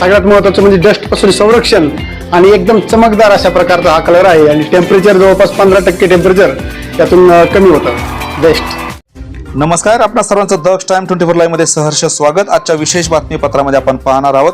सगळ्यात महत्वाचं म्हणजे डस्टपासून संरक्षण आणि एकदम चमकदार अशा प्रकारचा हा कलर आहे. आणि टेम्परेचर जवळपास पंधरा टक्के टेम्परेचर त्यातून कमी होतं. बेस्ट नमस्कार आपणा सर्वांचं दक्ष टाइम ट्वेंटी फोर लाईव्हमध्ये सहर्ष स्वागत. आजच्या विशेष बातमीपत्रामध्ये आपण पाहणार आहोत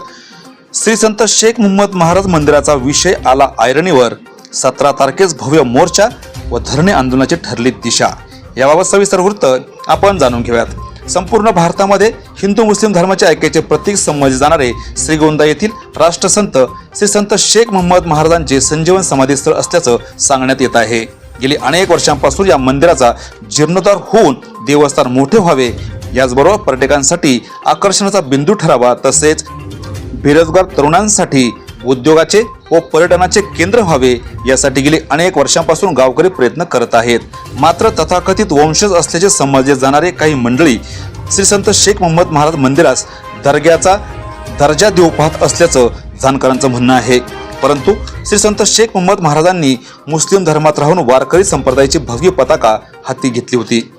श्री संत शेख मुहम्मद महाराज मंदिराचा विषय आला आयरणीवर. सतरा तारखेस भव्य मोर्चा व धरणे आंदोलनाची ठरली दिशा. याबाबत सविस्तर वृत्त आपण जाणून घेऊयात. संपूर्ण भारतामध्ये हिंदू मुस्लिम धर्माचे ऐक्याचे प्रतीक समजले जाणारे श्रीगोंदा येथील राष्ट्रसंत श्री संत शेख मोहम्मद महाराजांचे संजीवन समाधीस्थळ असल्याचं सांगण्यात येत आहे. गेली अनेक वर्षांपासून या मंदिराचा जीर्णोद्धार होऊन देवस्थान मोठे व्हावे याचबरोबर पर्यटकांसाठी आकर्षणाचा बिंदू ठरावा तसेच बेरोजगार तरुणांसाठी उद्योगाचे व पर्यटनाचे केंद्र व्हावे यासाठी गेली अनेक वर्षांपासून गावकरी प्रयत्न करत आहेत. मात्र तथाकथित वंशज असल्याचे समजले जाणारे काही मंडळी श्री संत शेख मोहम्मद महाराज मंदिरास दर्ग्याचा दर्जा देऊ पाहत असल्याचं जाणकारांचं म्हणणं आहे. परंतु श्री संत शेख मोहम्मद महाराजांनी मुस्लिम धर्मात राहून वारकरी संप्रदायाची भव्य पताका हाती घेतली होती.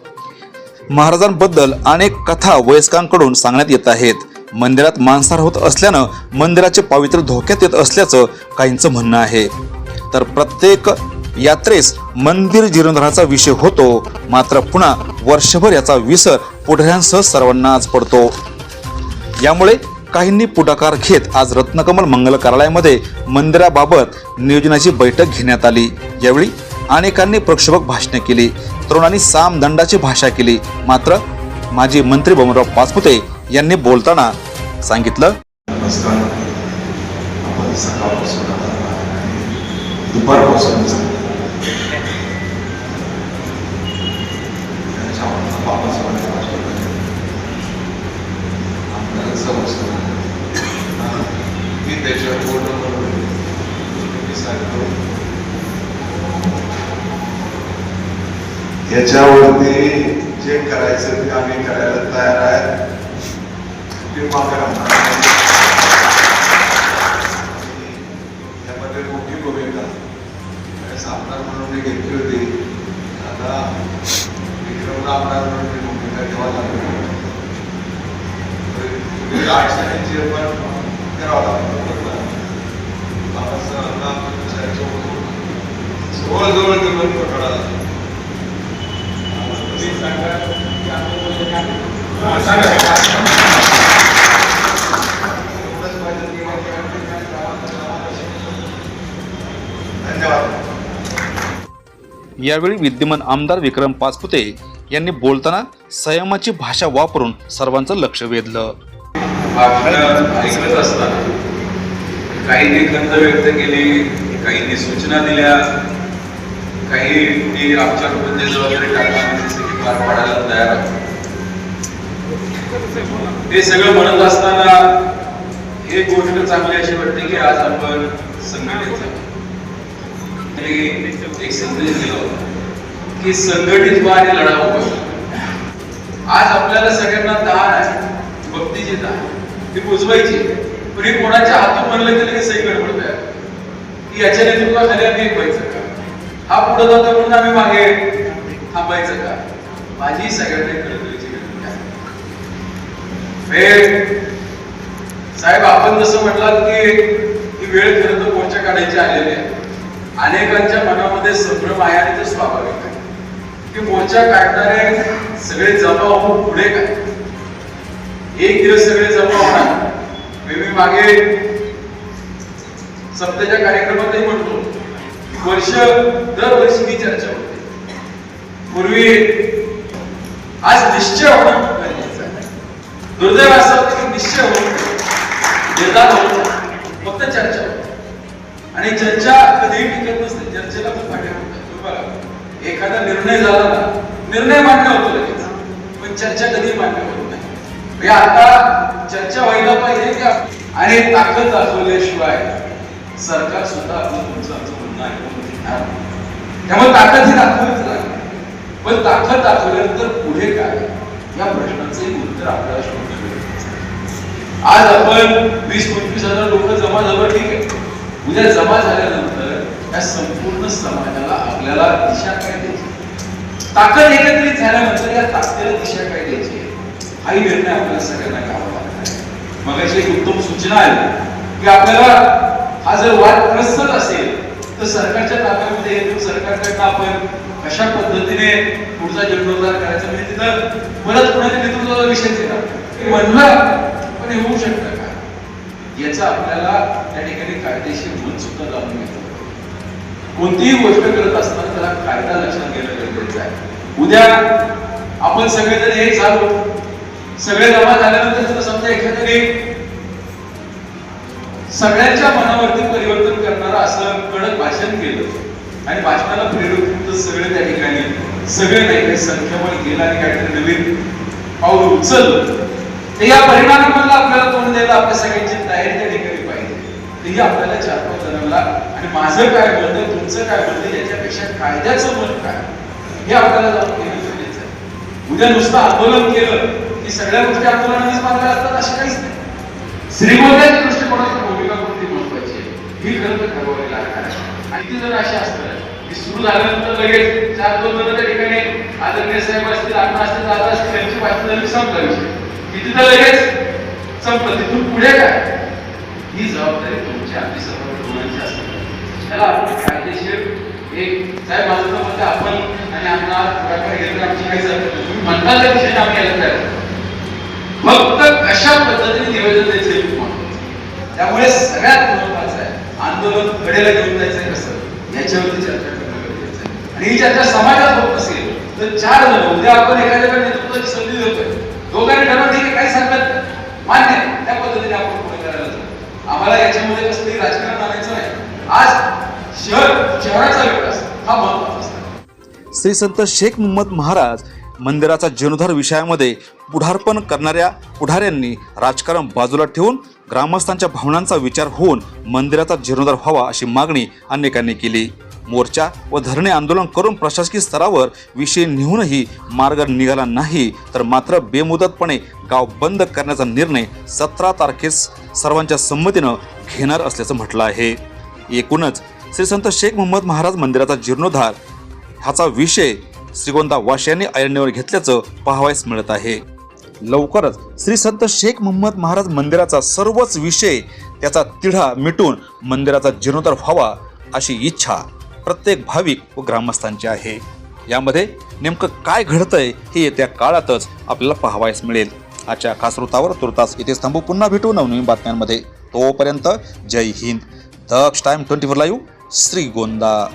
महाराजांबद्दल अनेक कथा वयस्कांकडून सांगण्यात येत आहेत. मंदिरात मांसाहार होत असल्यानं मंदिराचे पावित्र्य धोक्यात येत असल्याचं काहींचं म्हणणं आहे. तर प्रत्येक यात्रेस मंदिर जीर्णोद्धाराचा विषय होतो मात्र पुन्हा वर्षभर याचा विसर पुढाऱ्यांसह सर्वांना आज पडतो. यामुळे काहींनी पुढाकार घेत आज रत्नकमल मंगल कार्यालयामध्ये मंदिराबाबत नियोजनाची बैठक घेण्यात आली. यावेळी अनेकांनी प्रक्षोभक भाषणे केली. तरुणांनी सामदंडाची भाषा केली. मात्र माजी मंत्री बबनराव पाचपुते यांनी बोलताना सांगितलं. नमस्कार. आपण सकाळपासून दुपारपासून त्याच्यावर मी त्याच्यावर बोलणं मी सांगतो याच्यावरती जे करायचं ते आम्ही करायला तयार आहे यामध्ये मोठी भूमिका त्यावेळेस आमदार म्हणून मी घेतली होती आता विक्रमला आमदार म्हणून मी भूमिका ठेवायला लागली अडचणींची करावं बाबासाहेबांना जवळजवळ पकडा तुम्ही सांगा सांगा. यावेळी विद्यमान आमदार विक्रम पाचपुते यांनी बोलताना संयमाची भाषा वापरून सर्वांचं लक्ष वेधलं. ऐकत असताना काहींनी खंत व्यक्त केली काहींनी सूचना दिल्या काही मी आमच्याकडून जे जबाबदारी टाकणार पार पाडायला तयार ते सगळं म्हणत असताना हे गोष्ट चांगली अशी वाटते की आज आपण संघटित झालो आणि एक संदेश दिला होता की संघटित व्हा आणि लढा उभा आज आपल्याला सगळ्यांना दान आहे भक्तीची दान ती पुजवायची पण हे कोणाच्या हातून म्हणलं गेलं की सही गडबड तयार की याच्या नेतृत्वाखाली आम्ही व्हायचं का? हा पुढे जातो म्हणून आम्ही मागे थांबायचं का? माझी सगळ्यांना कळकळीची विनंती साहेब आपण जसं म्हटलात की ही वेळ खरं तर मोर्चा काढायची आलेली आहे? अनेकांच्या मनामध्ये संभ्रम आहे आणि ते स्वाभाविक आहे. की मोर्चा काढणारे सगळे जमा होऊन पुढे काय? एक दिवस सगळे जमा होणार? मी मागे सप्त्याच्या कार्यक्रमातही म्हणतो वर्ष दरवर्षी ही चर्चा होते. पूर्वी आज निश्चय होणं गरजेचं आहे. दुर्दैव असं होतं की निश्चय होत निर्धार होत फक्त चर्चा. आणि चर्चा कधीही टिकत नसते. चर्चेला पण फाटे होतात एखादा निर्णय झाला ना निर्णय मान्य होतो लगेच. पण चर्चा कधी मान्य होत नाही. म्हणजे आता चर्चा व्हायला पाहिजे की आणि ताकद दाखवल्याशिवाय सरकार सुद्धा आपलं तुमचं आमचं म्हणणं ऐकून त्यामुळे ताकद ही दाखवलीच लागेल. पण ताकद दाखवल्यानंतर पुढे काय? या प्रश्नाचंही उत्तर आपल्याला शोधणं गरजेचं आज आपण वीस पंचवीस हजार लोक जमा झालं ठीक आहे. उद्या जमा झाल्यानंतर या संपूर्ण समाजाला आपल्याला दिशा काय द्यायची ताकद एकत्रित झाल्यानंतर या ताकदीला दिशा काय द्यायची हाही निर्णय आपल्याला सगळ्यांना घ्यावा लागणार मग अशी एक उत्तम सूचना आहे की आपल्याला हा जर वाद प्रस्तत असेल तर सरकारच्या ताब्यामध्ये येऊन सरकारकडनं आपण कशा पद्धतीने पुढचा जीर्णोद्धार करायचा. म्हणजे तिथं परत कोणाच्या नेतृत्वाचा विषय येणार हे म्हणलं पण हे होऊ शकतं. याचा आपल्याला त्या ठिकाणी कायदेशीर मत सुद्धा जाणून घेतो. कोणतीही गोष्ट करत असताना त्याला कायदा लक्षात घेणं गरजेचं आहे. उद्या आपण सगळेजण हे झालो. सगळे जमा झाल्यानंतर जर समजा एखाद्याने सगळ्यांच्या मनावरती परिवर्तन करणारं असं कडक भाषण केलं आणि भाषणाला प्रेरित तर सगळे त्या ठिकाणी सगळे नाही काही संख्याबळ गेला आणि काहीतरी नवीन पाऊल उचललं. तर या परिणामांना आपल्याला तोंड द्यायला आपल्या सगळ्यांची तयारी त्या ठिकाणी पाहिजे. तेही आपल्याला चार पाच जणांना आणि माझं काय मत तुमचं काय मत याच्यापेक्षा कायद्याचं मत काय? हे आपल्याला जाऊन घेणं गरजेचं आहे उद्या नुसतं आंदोलन केलं की सगळ्या गोष्टी आंदोलनानेच मार्गाला असतात असे काहीच नाही. श्रीगोंद्याच्या दृष्टिकोनातून भूमिका कोणती महत्वाची आहे? ही खरं तर ठरवावी लागणार आहे आणि ती जर अशी असतात की सुरू झाल्यानंतर लगेच चार दोन जण त्या ठिकाणी आदरणीय साहेब असतील अण्णा असतील दादा असतील यांची भाषण झाली संपला विषय. की तर लगेच संपलं. तिथून पुढे काय? ही जबाबदारी तुमची आपली सर्व तरुणांची असते. त्याला आपण कायदेशीर एक साहेब माझं तर म्हणते आपण आणि अण्णा पुढाकार घेतला आमची काही सरकार तुम्ही म्हणता त्या दिशेने आम्ही यायला तयार फक्त कशा पद्धतीने निवेदन द्यायचं हे खूप महत्त्वाचं त्यामुळे सगळ्यात महत्वाचं आहे आंदोलन कडेला घेऊन जायचं कसं? याच्यावरती चर्चा करणं गरजेचं आहे. आणि ही चर्चा समाजात होत नसेल तर चार जण उद्या आपण एखाद्याकडे नेतृत्वाची संधी देतोय. दोघांनी ठरवलं ठीक आहे काही सांगत नाही. मान्य आहे. त्या पद्धतीने आपण पुढे करायला जाऊ आम्हाला याच्यामध्ये कसलंही राजकारण आणायचं नाही आज शहर शहराचा विकास हा महत्त्वाचा असतो श्री संत शेख मोहम्मद महाराज मंदिराचा जीर्णोद्धार विषयामध्ये पुढारपण करणाऱ्या पुढाऱ्यांनी राजकारण बाजूला ठेवून ग्रामस्थांच्या भावनांचा विचार होऊन मंदिराचा जीर्णोद्धार व्हावा अशी मागणी अनेकांनी केली. मोर्चा व धरणे आंदोलन करून प्रशासकीय स्तरावर विषय नेऊनही मार्ग निघाला नाही तर मात्र बेमुदतपणे गाव बंद करण्याचा निर्णय सतरा तारखेस सर्वांच्या संमतीनं घेणार असल्याचं म्हटलं आहे. एकूणच श्री संत शेख मोहम्मद महाराज मंदिराचा जीर्णोद्धार ह्याचा विषय श्रीगोंदा वाश यांनी ऐरणीवर घेतल्याचं पाहावयास मिळत आहे. लवकरच श्री संत शेख मोहम्मद महाराज मंदिराचा सर्वच विषय त्याचा तिढा मिटून मंदिराचा जीर्णोद्धार व्हावा अशी इच्छा प्रत्येक भाविक व ग्रामस्थांची आहे. यामध्ये नेमकं काय घडतंय हे येत्या काळातच आपल्याला पाहावयास मिळेल. आजच्या खास वृत्तावर तुर्तास इथेच थांबू. पुन्हा भेटू नवनवीन बातम्यांमध्ये. तोपर्यंत जय Hind. Daksh time twenty four live Shrigonda.